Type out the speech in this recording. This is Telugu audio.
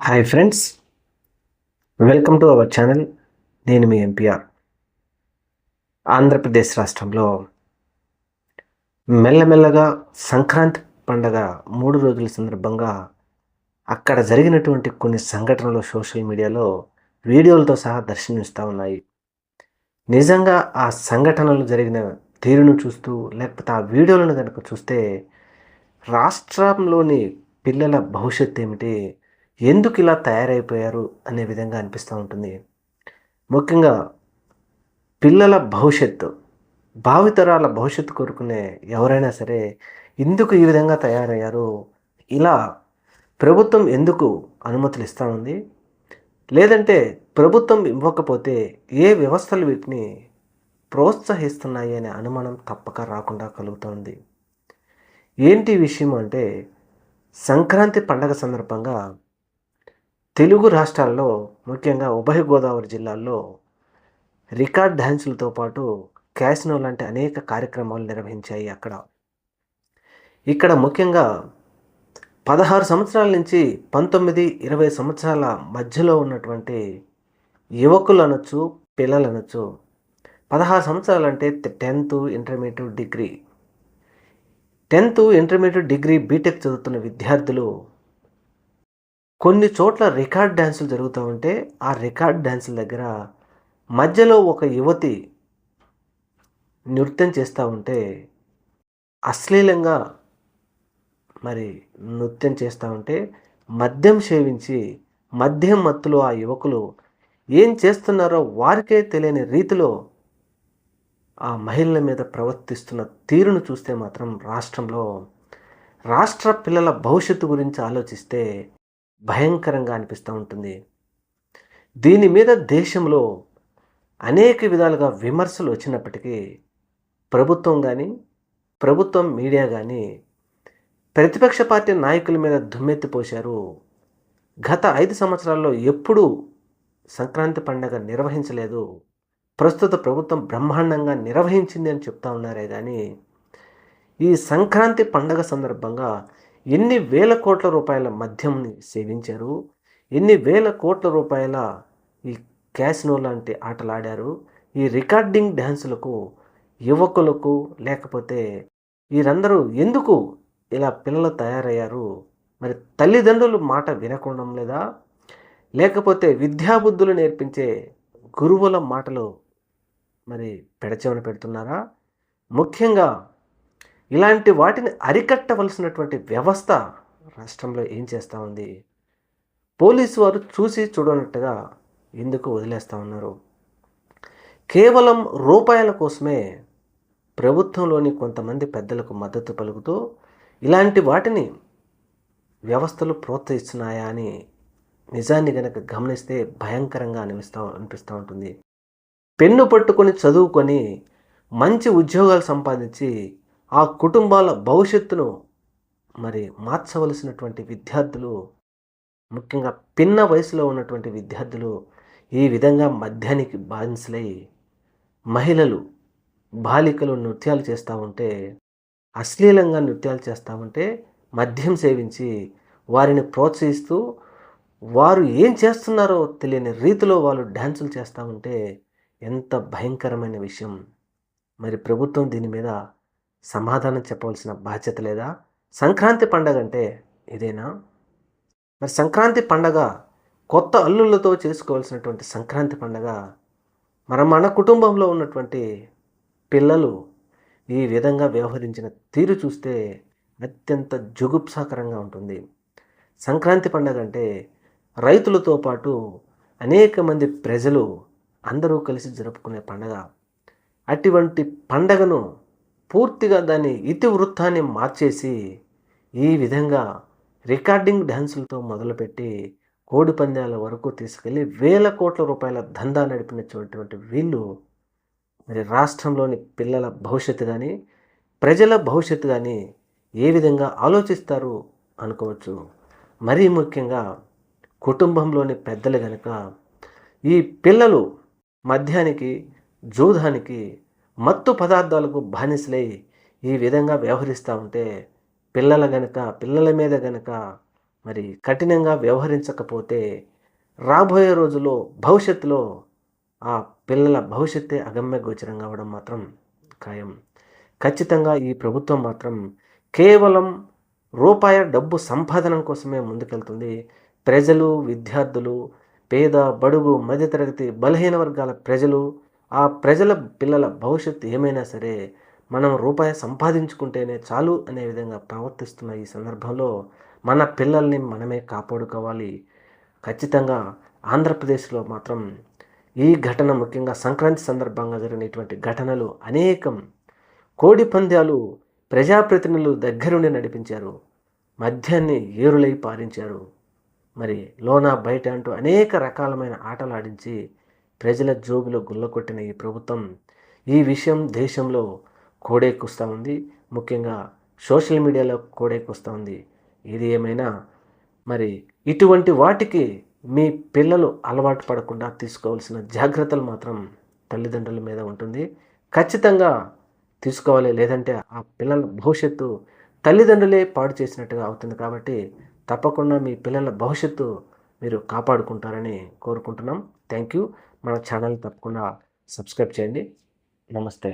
Hi friends welcome to our channel నేను మీ ఎంపీఆర్ ఆంధ్రప్రదేశ్ రాష్ట్రంలో మెల్లమెల్లగా సంక్రాంతి పండగ మూడు రోజుల సందర్భంగా అక్కడ జరిగినటువంటి కొన్ని సంఘటనలు సోషల్ మీడియాలో వీడియోలతో సహా దర్శనమిస్తూ ఉన్నాయి. నిజంగా ఆ సంఘటనలు జరిగిన తీరును చూస్తూ లేకపోతే ఆ వీడియోలను కనుక చూస్తే రాష్ట్రంలోని పిల్లల భవిష్యత్తు ఏమిటి ఎందుకు ఇలా తయారైపోయారు అనే విధంగా అనిపిస్తూ ఉంటుంది. ముఖ్యంగా పిల్లల భవిష్యత్తు భావితరాల భవిష్యత్తు కోరుకునే ఎవరైనా సరే ఎందుకు ఈ విధంగా తయారయ్యారు ఇలా ప్రభుత్వం ఎందుకు అనుమతులు ఇస్తూ ఉంది? లేదంటే ప్రభుత్వం ఇవ్వకపోతే ఏ వ్యవస్థలు వీటిని ప్రోత్సహిస్తున్నాయి అనే అనుమానం తప్పక రాకుండా కలుగుతుంది ఏంటి విషయం అంటే సంక్రాంతి పండగ సందర్భంగా తెలుగు రాష్ట్రాల్లో ముఖ్యంగా ఉభయ గోదావరి జిల్లాల్లో రికార్డ్ డ్యాన్సులతో పాటు క్యాసినో లాంటి అనేక కార్యక్రమాలు నిర్వహించాయి అక్కడ. ఇక్కడ ముఖ్యంగా పదహారు సంవత్సరాల నుంచి పంతొమ్మిది ఇరవై సంవత్సరాల మధ్యలో ఉన్నటువంటి యువకులు అనొచ్చు పిల్లలు అనొచ్చు పదహారు సంవత్సరాలు అంటే tenth intermediate degree. Tenth intermediate degree BTech చదువుతున్న విద్యార్థులు కొన్ని చోట్ల రికార్డ్ డ్యాన్సులు జరుగుతూ ఉంటే ఆ రికార్డ్ డ్యాన్సుల దగ్గర మధ్యలో ఒక యువతి నృత్యం చేస్తూ ఉంటే అశ్లీలంగా మరి నృత్యం చేస్తూ ఉంటే మద్యం సేవించి మద్యం మత్తులో ఆ యువకులు ఏం చేస్తున్నారో వారికే తెలియని రీతిలో ఆ మహిళల మీద ప్రవర్తిస్తున్న తీరును చూస్తే మాత్రం రాష్ట్రంలో రాష్ట్ర పిల్లల భవిష్యత్తు గురించి ఆలోచిస్తే భయంకరంగా అనిపిస్తూ ఉంటుంది. దీని మీద దేశంలో అనేక విధాలుగా విమర్శలు వచ్చినప్పటికీ ప్రభుత్వం కానీ ప్రభుత్వం మీడియా కానీ ప్రతిపక్ష పార్టీ నాయకుల మీద దుమ్మెత్తిపోశారు గత ఐదు సంవత్సరాల్లో ఎప్పుడూ సంక్రాంతి పండగ నిర్వహించలేదు. ప్రస్తుత ప్రభుత్వం బ్రహ్మాండంగా నిర్వహించింది అని చెప్తా ఉన్నారే కానీ ఈ సంక్రాంతి పండగ సందర్భంగా ఎన్ని వేల కోట్ల రూపాయల మద్యంని సేవించారు? ఎన్ని వేల కోట్ల రూపాయల ఈ క్యాసినో లాంటి ఆటలు ఆడారు ఈ రికార్డింగ్ డ్యాన్సులకు యువకులకు లేకపోతే వీరందరూ ఎందుకు ఇలా పిల్లలు తయారయ్యారు? మరి తల్లిదండ్రులు మాట వినకుండా లేదా? లేకపోతే విద్యాబుద్ధులు నేర్పించే గురువుల మాటలు మరి పెడచెవన పెడుతున్నారా? ముఖ్యంగా ఇలాంటి వాటిని అరికట్టవలసినటువంటి వ్యవస్థ రాష్ట్రంలో ఏం చేస్తూ ఉంది? పోలీసు వారు చూసి చూడనట్టుగా ఎందుకు వదిలేస్తూ ఉన్నారు? కేవలం రూపాయల కోసమే ప్రభుత్వంలోని కొంతమంది పెద్దలకు మద్దతు పలుకుతూ ఇలాంటి వాటిని వ్యవస్థలు ప్రోత్సహిస్తున్నాయా అని నిజాన్ని గనక గమనిస్తే భయంకరంగా అనిపిస్తూ అనిపిస్తూ ఉంటుంది. పెన్ను పట్టుకొని చదువుకొని మంచి ఉద్యోగాలు సంపాదించి ఆ కుటుంబాల భవిష్యత్తును మరి మార్చవలసినటువంటి విద్యార్థులు ముఖ్యంగా పిన్న వయసులో ఉన్నటువంటి విద్యార్థులు ఈ విధంగా మద్యానికి బానిసలై మహిళలు బాలికలు నృత్యాలు చేస్తూ ఉంటే అశ్లీలంగా నృత్యాలు చేస్తూ ఉంటే మద్యం సేవించి వారిని ప్రోత్సహిస్తూ వారు ఏం చేస్తున్నారో తెలియని రీతిలో వాళ్ళు డ్యాన్సులు చేస్తూ ఉంటే ఎంత భయంకరమైన విషయం. మరి ప్రభుత్వం దీని మీద సమాధానం చెప్పవలసిన బాధ్యత లేదా? సంక్రాంతి పండగ అంటే ఇదేనా మరి సంక్రాంతి పండగ కొత్త అల్లుళ్ళతో చేసుకోవాల్సినటువంటి సంక్రాంతి పండగ మన మన కుటుంబంలో ఉన్నటువంటి పిల్లలు ఈ విధంగా వ్యవహరించిన తీరు చూస్తే అత్యంత జుగుప్సాకరంగా ఉంటుంది. సంక్రాంతి పండగ అంటే రైతులతో పాటు అనేక మంది ప్రజలు అందరూ కలిసి జరుపుకునే పండగ. అటువంటి పండగను పూర్తిగా దాని ఇతివృత్తాన్ని మార్చేసి ఈ విధంగా రికార్డింగ్ డ్యాన్సులతో మొదలుపెట్టి కోడి పందాల వరకు తీసుకెళ్ళి వేల కోట్ల రూపాయల దందా నడిపినటువంటి వీళ్ళు మరి రాష్ట్రంలోని పిల్లల భవిష్యత్తు కానీ ప్రజల భవిష్యత్తు కానీ ఏ విధంగా ఆలోచిస్తారు అనుకోవచ్చు. మరీ ముఖ్యంగా కుటుంబంలోని పెద్దలు కనుక ఈ పిల్లలు మద్యానికి జూదానికి మత్తు పదార్థాలకు బానిసలై ఈ విధంగా వ్యవహరిస్తూ ఉంటే పిల్లల గనక పిల్లల మీద గనుక మరి కఠినంగా వ్యవహరించకపోతే రాబోయే రోజుల్లో భవిష్యత్తులో ఆ పిల్లల భవిష్యత్తే అగమ్య గోచరం కావడం మాత్రం ఖాయం. ఖచ్చితంగా ఈ ప్రభుత్వం మాత్రం కేవలం రూపాయి డబ్బు సంపాదన కోసమే ముందుకెళ్తుంది. ప్రజలు విద్యార్థులు పేద బడుగు మధ్యతరగతి బలహీన వర్గాల ప్రజలు ఆ ప్రజల పిల్లల భవిష్యత్తు ఏమైనా సరే మనం రూపాయి సంపాదించుకుంటేనే చాలు అనే విధంగా ప్రవర్తిస్తున్న ఈ సందర్భంలో మన పిల్లల్ని మనమే కాపాడుకోవాలి. ఖచ్చితంగా ఆంధ్రప్రదేశ్లో మాత్రం ఈ ఘటన ముఖ్యంగా సంక్రాంతి సందర్భంగా జరిగినటువంటి ఘటనలు అనేకం. కోడి పంద్యాలు ప్రజాప్రతినిధులు దగ్గరుండి నడిపించారు. మద్యాన్ని ఏరులై పారించారు. మరి లోన బయట అంటూ అనేక రకాలమైన ఆటలు ఆడించి ప్రజల జోబులో గుల్లకొట్టిన ఈ ప్రభుత్వం ఈ విషయం దేశంలో కోడెక్కుస్తూ ఉంది. ముఖ్యంగా సోషల్ మీడియాలో కోడెక్కుస్తూ ఉంది. ఇది ఏమైనా మరి ఇటువంటి వాటికి మీ పిల్లలు అలవాటు పడకుండా తీసుకోవాల్సిన జాగ్రత్తలు మాత్రం తల్లిదండ్రుల మీద ఉంటుంది. ఖచ్చితంగా తీసుకోవాలి. లేదంటే ఆ పిల్లల భవిష్యత్తు తల్లిదండ్రులే పాడు చేసినట్టుగా అవుతుంది కాబట్టి తప్పకుండా మీ పిల్లల భవిష్యత్తు మీరు కాపాడుకుంటారని కోరుకుంటున్నాం. Thank you. మన ఛానల్ తప్పకుండా సబ్స్క్రైబ్ చేయండి. నమస్తే.